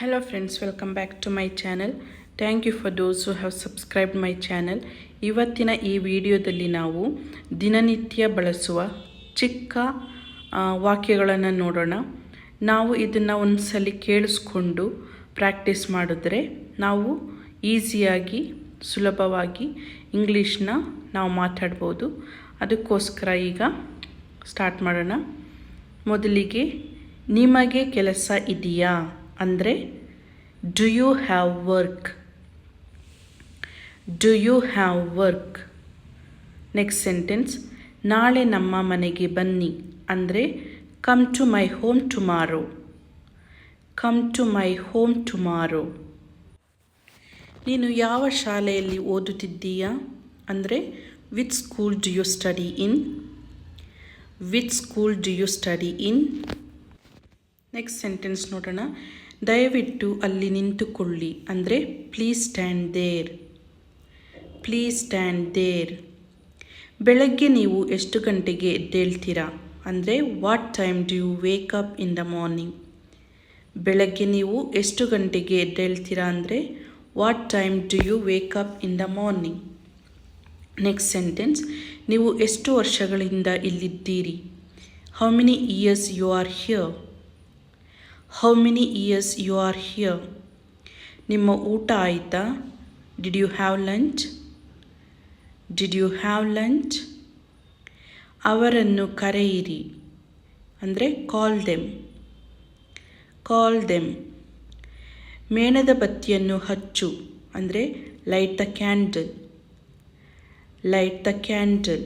Hello friends, welcome back to my channel. Thank you for those have subscribed my channel ಇವತ್ತಿನ ಈ ವಿಡಿಯೋದಲ್ಲಿ ನಾವು ದಿನನಿತ್ಯ ಬಳಸುವ ಚಿಕ್ಕ ವಾಕ್ಯಗಳನ್ನು ನೋಡೋಣ. ನಾವು ಇದನ್ನು ಒಂದ್ಸಲಿ ಕೇಳಿಸ್ಕೊಂಡು ಪ್ರಾಕ್ಟೀಸ್ ಮಾಡಿದ್ರೆ ನಾವು ಈಸಿಯಾಗಿ ಸುಲಭವಾಗಿ ಇಂಗ್ಲೀಷನ್ನ ನಾವು ಮಾತಾಡ್ಬೋದು. ಅದಕ್ಕೋಸ್ಕರ ಈಗ ಸ್ಟಾರ್ಟ್ ಮಾಡೋಣ. ಮೊದಲಿಗೆ ನಿಮಗೆ ಕೆಲಸ ಇದೆಯಾ? ಅಂದರೆ do you have work do you have work next sentence ನಾಳೆ ನಮ್ಮ ಮನೆಗೆ ಬನ್ನಿ. ಅಂದರೆ come to my home tomorrow come to my home tomorrow ನೀನು ಯಾವ ಶಾಲೆಯಲ್ಲಿ ಓದುತ್ತಿದ್ದೀಯಾ? ಅಂದರೆ which school do you study in which school do you study in next sentence ನೋಡೋಣ. ದಯವಿಟ್ಟು ಅಲ್ಲಿ ನಿಂತುಕೊಳ್ಳಿ. ಅಂದರೆ please stand there please stand there ಬೆಳಗ್ಗೆ ನೀವು ಎಷ್ಟು ಗಂಟೆಗೆ ಎದ್ದೇಳ್ತೀರಾ? ಅಂದರೆ what time do you wake up in the morning ಬೆಳಗ್ಗೆ ನೀವು ಎಷ್ಟು ಗಂಟೆಗೆ ಎದ್ದೇಳ್ತೀರಾ? ಅಂದರೆ what time do you wake up in the morning next sentence ನೀವು ಎಷ್ಟು ವರ್ಷಗಳಿಂದ ಇಲ್ಲಿದ್ದೀರಿ? How many years you are here how many years you are here ನಿಮ್ಮ ಊಟ ಆಯಿತಾ? Did you have lunch did you have lunch ಅವರನ್ನು ಕರೆಯಿರಿ. ಅಂದರೆ call them call them ಮೇಣದ ಬತ್ತಿಯನ್ನು ಹಚ್ಚು. ಅಂದರೆ light the candle light the candle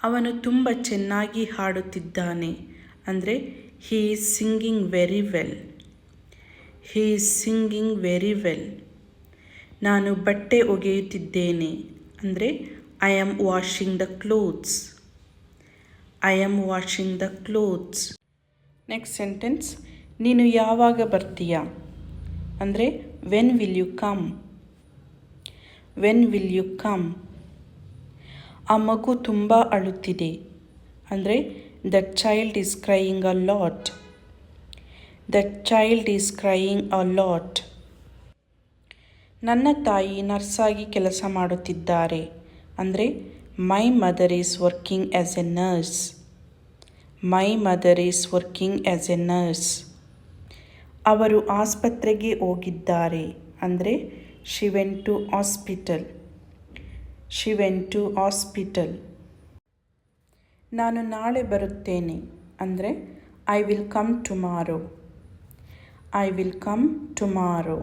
ಅವನು ತುಂಬ ಚೆನ್ನಾಗಿ ಹಾಡುತ್ತಿದ್ದಾನೆ. ಅಂದರೆ he is singing very well he is singing very well ನಾನು ಬಟ್ಟೆ ಒಗೆಯುತ್ತಿದ್ದೇನೆ. ಅಂದರೆ I am washing the clothes I am washing the clothes next sentence ನೀನು ಯಾವಾಗ ಬರ್ತೀಯಾ? ಅಂದರೆ when will you come when will you come ಆ ಮಗು ತುಂಬ ಅಳುತ್ತಿದೆ. ಅಂದರೆ that child is crying a lot that child is crying a lot ನನ್ನ ತಾಯಿ ನರ್ಸಾಗಿ ಕೆಲಸ ಮಾಡುತ್ತಿದ್ದಾರೆ. ಅಂದರೆ my mother is working as a nurse my mother is working as a nurse ಅವರು ಆಸ್ಪತ್ರೆಗೆ ಹೋಗಿದ್ದಾರೆ. ಅಂದರೆ she went to hospital she went to hospital ನಾನು ನಾಳೆ ಬರುತ್ತೇನೆ ಅಂದರೆ I will come tomorrow I will come tomorrow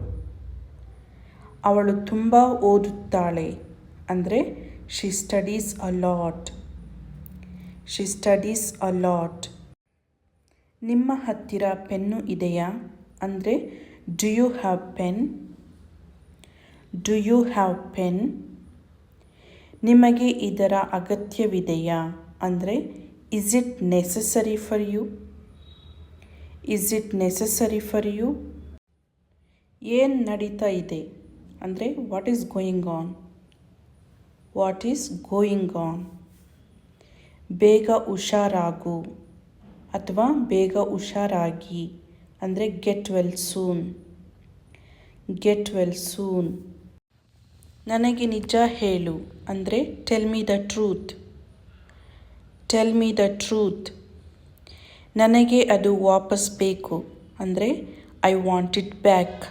ಅವಳು ತುಂಬ ಓದುತ್ತಾಳೆ ಅಂದರೆ she studies a lot she studies a lot ನಿಮ್ಮ ಹತ್ತಿರ ಪೆನ್ನು ಇದೆಯಾ ಅಂದರೆ do you have pen do you have pen ನಿಮಗೆ ಇದರ ಅಗತ್ಯವಿದೆಯಾ? ಅಂದರೆ is it necessary for you is it necessary for you ಏನು ನಡೀತಾ ಇದೆ? ಅಂದರೆ what is going on what is going on ಬೇಗ ಹುಷಾರಾಗು ಅಥವಾ ಬೇಗ ಹುಷಾರಾಗಿ, ಅಂದರೆ get well soon get well soon ನನಗೆ ನಿಜ ಹೇಳು, ಅಂದರೆ tell me the truth tell me the truth ನನಗೆ ಅದು ವಾಪಸ್ ಬೇಕು. ಅಂದರೆ I want it back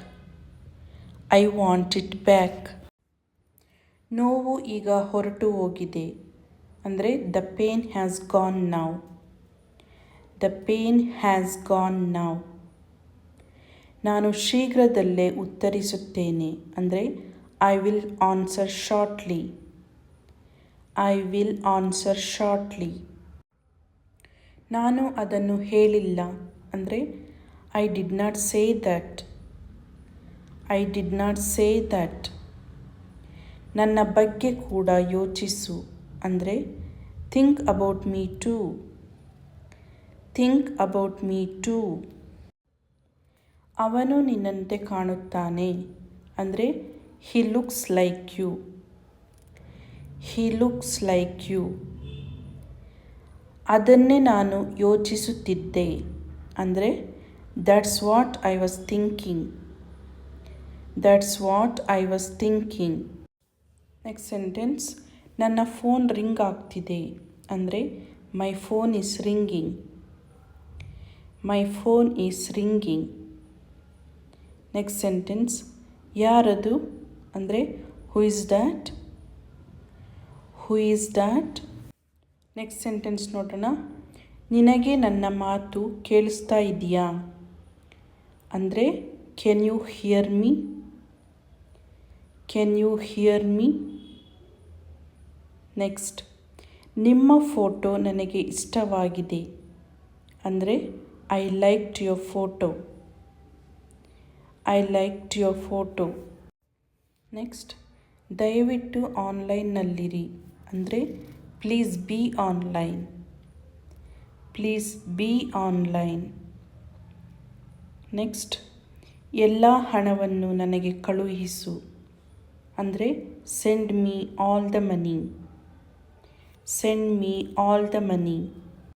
I want it back ನೋವು ಈಗ ಹೊರಟು ಹೋಗಿದೆ. ಅಂದರೆ the pain has gone now the pain has gone now ನಾನು ಶೀಘ್ರದಲ್ಲೇ ಉತ್ತರಿಸುತ್ತೇನೆ. ಅಂದರೆ I will answer shortly I will answer shortly ನಾನು ಅದನ್ನು ಹೇಳಿಲ್ಲ. ಅಂದರೆ I did not say that I did not say that ನನ್ನ ಬಗ್ಗೆ ಕೂಡ ಯೋಚಿಸು. ಅಂದರೆ think about me too think about me too ಅವನು ನಿನ್ನಂತೆ ಕಾಣುತ್ತಾನೆ. ಅಂದರೆ he looks like you he looks like you ಅದನ್ನೇ ನಾನು ಯೋಚಿಸುತ್ತಿದ್ದೆ. ಅಂದರೆ that's what I was thinking that's what I was thinking next sentence ನನ್ನ ಫೋನ್ ರಿಂಗ್ ಆಗ್ತಿದೆ. ಅಂದರೆ my phone is ringing my phone is ringing next sentence ಯಾರದು? ಅಂದರೆ who is that who is that next sentence ನೋಡೋಣ. ನಿನಗೆ ನನ್ನ ಮಾತು ಕೇಳಿಸ್ತಾ ಇದೆಯಾ ಅಂದರೆ can you hear me can you hear me next ನಿಮ್ಮ ಫೋಟೋ ನನಗೆ ಇಷ್ಟವಾಗಿದೆ. ಅಂದರೆ I liked your photo I liked your photo next ದಯವಿಟ್ಟು ಆನ್ಲೈನ್ನಲ್ಲಿರಿ ಅಂದರೆ please be online please be online next ಎಲ್ಲ ಹಣವನ್ನು ನನಗೆ ಕಳುಹಿಸು. ಅಂದರೆ send me all the money send me all the money